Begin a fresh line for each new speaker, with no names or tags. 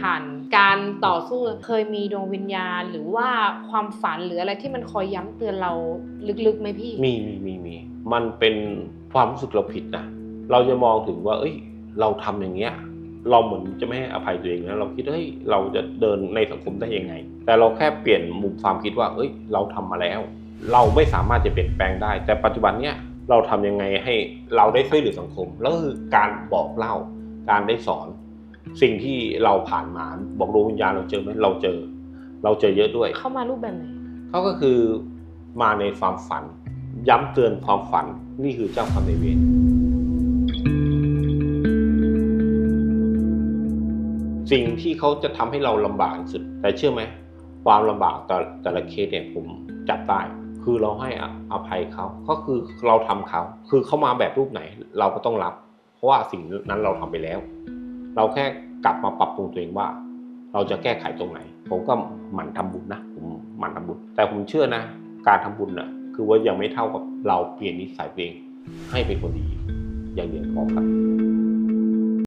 ผ่าน การต่อสู้เคยมีดวงวิญญาณ หรือว่าความฝันหรืออะไรที่มันคอยย้ำเตือนเราลึกๆไหมพี่
มีมีมีมี มันเป็นความรู้สึกเราผิดนะ เราจะมองถึงว่า เอ้ย เราทำอย่างเงี้ย เราเหมือนจะไม่ให้อภัยตัวเองนะเราคิดเฮ้ยเราจะเดินในสังคมได้ยังไง แต่เราแค่เปลี่ยนมุมความคิดว่า เอ้ย เราทำมาแล้ว เราไม่สามารถจะเปลี่ยนแปลงได้ แต่ปัจจุบันเนี้ยเราทำยังไงให้เราได้ช่วยเหลือสังคมแล้วคือการบอกเล่า การได้สอน สิ่งที่เราผ่านมาบอกดวงวิญญาณเราเจอไหมเราเจอ เราเจอเยอะด้วย
เข้ามารูปแบบไหน
เขาก็คือมาในความฝัน ย้ำเตือนความฝันนี่คือเจ้ากรรมนายเวรสิ่งที่เขาจะทำให้เราลำบากที่สุด แต่เชื่อไหมความลำบากแต่แต่ละเคสเนี่ยผมจับได้คือเราให้ออภัยเขาก็คือเราทำเขา คือเขามาแบบรูปไหน เราก็ต้องรับ เพราะว่าสิ่งนั้นเราทำไปแล้ว เราแค่กลับมาปรับปรุงตัวเองว่า เราจะแก้ไขตรงไหน ผมก็หมั่นทำบุญนะผมหมั่นทำบุญ แต่ผมเชื่อนะ การทำบุญน่ะคือว่ายังไม่เท่ากับเราเปลี่ยนนิสัยตัวเองให้เป็นคนดีอย่างเดียวพอครับ